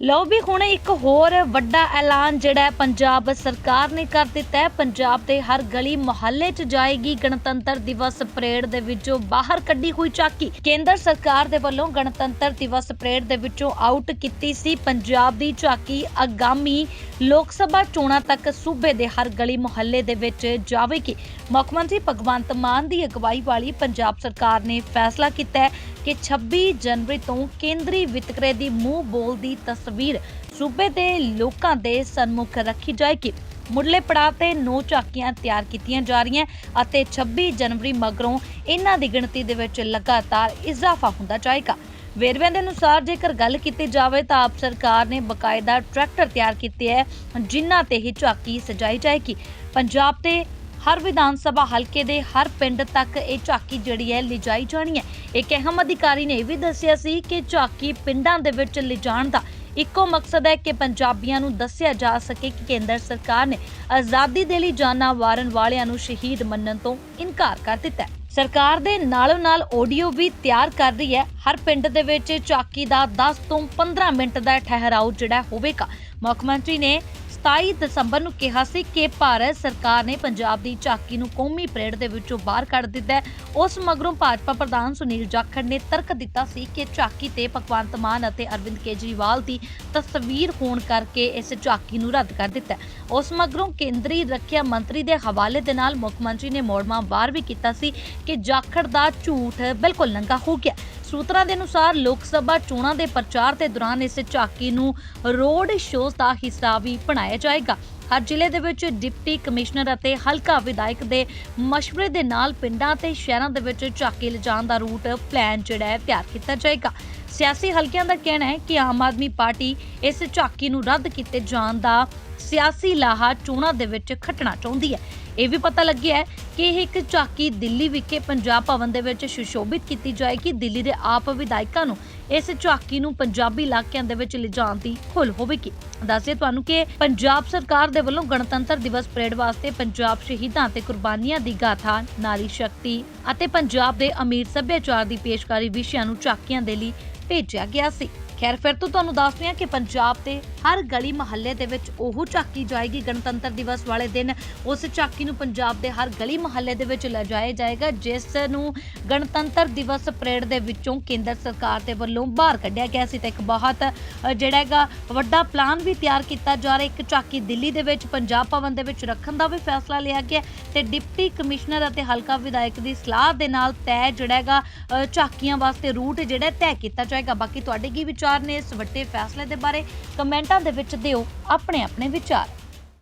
ਲਓ ਵੀ ਹੁਣ ਇੱਕ ਹੋਰ ਵੱਡਾ ਐਲਾਨ ਜਿਹੜਾ ਹੈ, ਪੰਜਾਬ ਸਰਕਾਰ ਨੇ ਕਰ ਦਿੱਤਾ ਹੈ। ਪੰਜਾਬ ਦੇ ਹਰ ਗਲੀ ਮੁਹੱਲੇ 'ਚ ਜਾਏਗੀ ਗਣਤੰਤਰ ਦਿਵਸ ਪਰੇਡ ਦੇ ਵਿੱਚੋਂ ਬਾਹਰ ਕੱਢੀ ਹੋਈ ਝਾਕੀ ਕੇਂਦਰ ਸਰਕਾਰ ਦੇ ਵੱਲੋਂ ਗਣਤੰਤਰ ਦਿਵਸ ਪਰੇਡ ਦੇ ਵਿੱਚੋਂ ਆਊਟ ਕੀਤੀ ਸੀ ਪੰਜਾਬ ਦੀ ਝਾਕੀ ਆਗਾਮੀ ਲੋਕ ਸਭਾ ਚੋਣਾਂ ਤੱਕ ਸੂਬੇ ਦੇ ਹਰ ਗਲੀ ਮੁਹੱਲੇ ਦੇ ਵਿੱਚ ਜਾਵੇਗੀ। ਮੁੱਖ ਮੰਤਰੀ ਭਗਵੰਤ ਮਾਨ ਦੀ ਅਗਵਾਈ ਵਾਲੀ ਪੰਜਾਬ ਸਰਕਾਰ ਨੇ ਫੈਸਲਾ ਕੀਤਾ ਹੈ। ਕਿ 26 ਜਨਵਰੀ ਤੋਂ ਕੇਂਦਰੀ ਵਿਤਕਰੇ ਦੀ ਮੂੰਹ ਬੋਲ ਦੀ ਤਸਵੀਰ ਸੂਬੇ ਦੇ ਲੋਕਾਂ ਦੇ ਸਨਮੁਖ ਰੱਖੀ ਜਾਏਗੀ। ਮੁੱਢਲੇ ਪੜਾਅ ਤੇ ਨੌ ਝਾਕੀਆਂ ਤਿਆਰ ਕੀਤੀਆਂ ਜਾ ਰਹੀਆਂ ਅਤੇ 26 ਜਨਵਰੀ ਮਗਰੋਂ ਇਹਨਾਂ ਦੀ ਗਿਣਤੀ ਦੇ ਵਿੱਚ ਲਗਾਤਾਰ ਇਜ਼ਾਫਾ ਹੁੰਦਾ ਜਾਏਗਾ। ਵੇਰਵਿਆਂ ਦੇ ਅਨੁਸਾਰ ਜੇਕਰ ਗੱਲ ਕੀਤੀ ਜਾਵੇ ਤਾਂ ਆਪ ਸਰਕਾਰ ਨੇ ਬਕਾਇਦਾ ਟਰੈਕਟਰ ਤਿਆਰ ਕੀਤੇ ਹੈ, ਜਿਨ੍ਹਾਂ ਤੇ ਹੀ ਝਾਕੀ ਸਜਾਈ ਜਾਏਗੀ। ਪੰਜਾਬ ਤੇ ਹਰ ਵਿਧਾਨ ਸਭਾ ਹਲਕੇ ਦੇ ਹਰ ਪਿੰਡ ਤੱਕ ਇਹ ਝਾਕੀ ਜਿਹੜੀ ਹੈ ਲਿਜਾਈ ਜਾਣੀ ਹੈ। ਇੱਕ ਅਹਿਮ ਅਧਿਕਾਰੀ ਨੇ ਇਹ ਵੀ ਦੱਸਿਆ ਸੀ ਕਿ ਝਾਕੀ ਪਿੰਡਾਂ ਦੇ ਵਿੱਚ ਲਿਜਾਣ ਦਾ ਇੱਕੋ ਮਕਸਦ ਹੈ ਕਿ ਪੰਜਾਬੀਆਂ ਨੂੰ ਦੱਸਿਆ ਜਾ ਸਕੇ ਕਿ ਕੇਂਦਰ ਸਰਕਾਰ ਨੇ ਆਜ਼ਾਦੀ ਦੇ ਲਈ ਜਾਨਾਂ ਵਾਰਨ ਵਾਲਿਆਂ ਨੂੰ ਸ਼ਹੀਦ ਮੰਨਣ ਤੋਂ ਇਨਕਾਰ ਕਰ ਦਿੱਤਾ ਹੈ। ਸਰਕਾਰ ਦੇ ਨਾਲੋਂ ਨਾਲ ਆਡੀਓ ਵੀ ਤਿਆਰ ਕਰ ਰਹੀ ਹੈ। ਹਰ ਪਿੰਡ ਦੇ ਵਿੱਚ ਝਾਕੀ ਦਾ 10 ਤੋਂ 15 ਮਿੰਟ ਦਾ ਠਹਿਰਾਓ ਜਿਹੜਾ ਹੋਵੇਗਾ। ਮੁੱਖ ਮੰਤਰੀ ਨੇ 27 ਦਸੰਬਰ ਨੂੰ ਕਿਹਾ ਸੀ ਕਿ ਭਾਰਤ ਸਰਕਾਰ ਨੇ ਪੰਜਾਬ ਦੀ ਝਾਕੀ ਨੂੰ ਕੌਮੀ ਪਰੇਡ ਦੇ ਵਿੱਚੋਂ ਬਾਹਰ ਕੱਢ ਦਿੱਤਾ ਉਸ ਮਗਰੋਂ ਭਾਜਪਾ ਪ੍ਰਧਾਨ ਸੁਨੀਲ ਜਾਖੜ ਨੇ ਤਰਕ ਦਿੱਤਾ ਸੀ ਕਿ ਝਾਕੀ ਤੇ ਭਗਵੰਤ ਮਾਨ ਅਤੇ ਅਰਵਿੰਦ ਕੇਜਰੀਵਾਲ ਦੀ ਤਸਵੀਰ ਹੋਣ ਕਰਕੇ ਇਸ ਝਾਕੀ ਨੂੰ ਰੱਦ ਕਰ ਦਿੱਤਾ ਉਸ ਮਗਰੋਂ ਕੇਂਦਰੀ ਰੱਖਿਆ ਮੰਤਰੀ ਦੇ ਹਵਾਲੇ ਦੇ ਨਾਲ ਮੁੱਖ ਮੰਤਰੀ ਨੇ ਮੋੜਮਾ ਬਾਹਰ ਵੀ ਕੀਤਾ ਸੀ ਕਿ ਜਾਖੜ ਦਾ ਝੂਠ ਬਿਲਕੁਲ ਨੰਗਾ ਹੋ ਗਿਆ ਸੂਤਰਾਂ ਦੇ ਅਨੁਸਾਰ ਲੋਕ ਸਭਾ ਚੋਣਾਂ ਦੇ ਪ੍ਰਚਾਰ ਦੇ ਦੌਰਾਨ ਇਸ ਝਾਕੀ ਨੂੰ ਰੋਡ ਸ਼ੋਅ ਦਾ ਹਿੱਸਾ ਵੀ ਬਣਾਇਆ ਜਾਏਗਾ। ਹਰ ਜ਼ਿਲ੍ਹੇ ਦੇ ਵਿੱਚ ਡਿਪਟੀ ਕਮਿਸ਼ਨਰ ਅਤੇ ਹਲਕਾ ਵਿਧਾਇਕ ਦੇ ਮਸ਼ਵਰੇ ਦੇ ਨਾਲ ਪਿੰਡਾਂ ਤੇ ਸ਼ਹਿਰਾਂ ਦੇ ਵਿੱਚ ਝਾਕੀ ਲਿਜਾਣ ਦਾ ਰੂਟ ਪਲਾਨ ਜਿਹੜਾ ਹੈ ਤਿਆਰ ਕੀਤਾ ਜਾਏਗਾ। ਸਿਆਸੀ ਹਲਕਿਆਂ ਦਾ ਕਹਿਣਾ ਹੈ ਕਿ ਆਮ ਆਦਮੀ ਪਾਰਟੀ ਇਸ ਝਾਕੀ ਨੂੰ ਰੱਦ ਕੀਤੇ ਜਾਣ ਦਾ ਸਿਆਸੀ ਲਾਹਾ ਚੋਣਾਂ ਦੇ ਵਿੱਚ ਖੱਟਣਾ ਚਾਹੁੰਦੀ ਹੈ। ਇਹ ਵੀ ਪਤਾ ਲੱਗਿਆ ਹੈ ਕਿ ਇਹ ਇੱਕ ਝਾਕੀ ਦਿੱਲੀ ਵਿਖੇ ਪੰਜਾਬ ਭਵਨ ਦੇ ਵਿੱਚ ਸੁਸ਼ੋਭਿਤ ਕੀਤੀ ਜਾਏਗੀ। ਦਿੱਲੀ ਦੇ ਆਪ ਵਿਧਾਇਕਾਂ ਨੂੰ ਇਸ ਝਾਕੀ ਨੂੰ ਪੰਜਾਬੀ ਇਲਾਕਿਆਂ ਦੇ ਵਿੱਚ ਲਿਜਾਣ ਦੀ ਖੁੱਲ੍ਹ ਹੋਵੇਗੀ। ਦੱਸਦੇ ਤੁਹਾਨੂੰ ਕਿ ਪੰਜਾਬ ਸਰਕਾਰ ਦੇ ਵੱਲੋਂ ਗਣਤੰਤਰ ਦਿਵਸ ਪਰੇਡ ਵਾਸਤੇ ਪੰਜਾਬ ਸ਼ਹੀਦਾਂ ਤੇ ਕੁਰਬਾਨੀਆਂ ਦੀ ਗਾਥਾ ਨਾਰੀ ਸ਼ਕਤੀ ਅਤੇ ਪੰਜਾਬ ਦੇ ਅਮੀਰ ਸੱਭਿਆਚਾਰ ਦੀ ਪੇਸ਼ਕਾਰੀ ਵਿਸ਼ਿਆਂ ਨੂੰ ਝਾਕੀਆਂ ਦੇ ਲਈ ਭੇਜਿਆ ਗਿਆ ਸੀ। ਖੈਰ, ਫਿਰ ਤੋਂ ਤੁਹਾਨੂੰ ਦੱਸਦੇ ਹਾਂ ਕਿ ਪੰਜਾਬ ਦੇ ਹਰ ਗਲੀ ਮੁਹੱਲੇ ਦੇ ਵਿੱਚ ਉਹ ਝਾਕੀ ਜਾਏਗੀ ਗਣਤੰਤਰ ਦਿਵਸ ਵਾਲੇ ਦਿਨ। ਉਸ ਝਾਕੀ ਨੂੰ ਪੰਜਾਬ ਦੇ ਹਰ ਗਲੀ ਮੁਹੱਲੇ ਦੇ ਵਿੱਚ ਲਿਜਾਇਆ ਜਾਏਗਾ, ਜਿਸ ਨੂੰ ਗਣਤੰਤਰ ਦਿਵਸ ਪਰੇਡ ਦੇ ਵਿੱਚੋਂ ਕੇਂਦਰ ਸਰਕਾਰ ਦੇ ਵੱਲੋਂ ਬਾਹਰ ਕੱਢਿਆ ਗਿਆ ਸੀ ਤੇ ਇੱਕ ਬਹੁਤ ਜਿਹੜਾ ਹੈਗਾ ਵੱਡਾ ਪਲਾਨ ਵੀ ਤਿਆਰ ਕੀਤਾ ਜਾ ਰਿਹਾ। ਇੱਕ ਝਾਕੀ ਦਿੱਲੀ ਦੇ ਵਿੱਚ, ਪੰਜਾਬ ਭਵਨ ਦੇ ਵਿੱਚ ਰੱਖਣ ਦਾ ਵੀ ਫੈਸਲਾ ਲਿਆ ਗਿਆ ਤੇ ਡਿਪਟੀ ਕਮਿਸ਼ਨਰ ਅਤੇ ਹਲਕਾ ਵਿਧਾਇਕ ਦੀ ਸਲਾਹ ਦੇ ਨਾਲ ਤੈਅ ਜਿਹੜਾ ਹੈਗਾ ਝਾਕੀਆਂ ਵਾਸਤੇ ਰੂਟ ਜਿਹੜਾ ਤੈਅ ਕੀਤਾ ਜਾਏਗਾ। ਬਾਕੀ ਤੁਹਾਡੇ ਕੀ ਵਿਚਾਰ ਨੇ ਇਸ ਵੱਡੇ ਫੈਸਲੇ ਦੇ ਬਾਰੇ ਕਮੈਂਟਾਂ ਦੇ ਵਿੱਚ ਦਿਓ ਆਪਣੇ ਆਪਣੇ ਵਿਚਾਰ।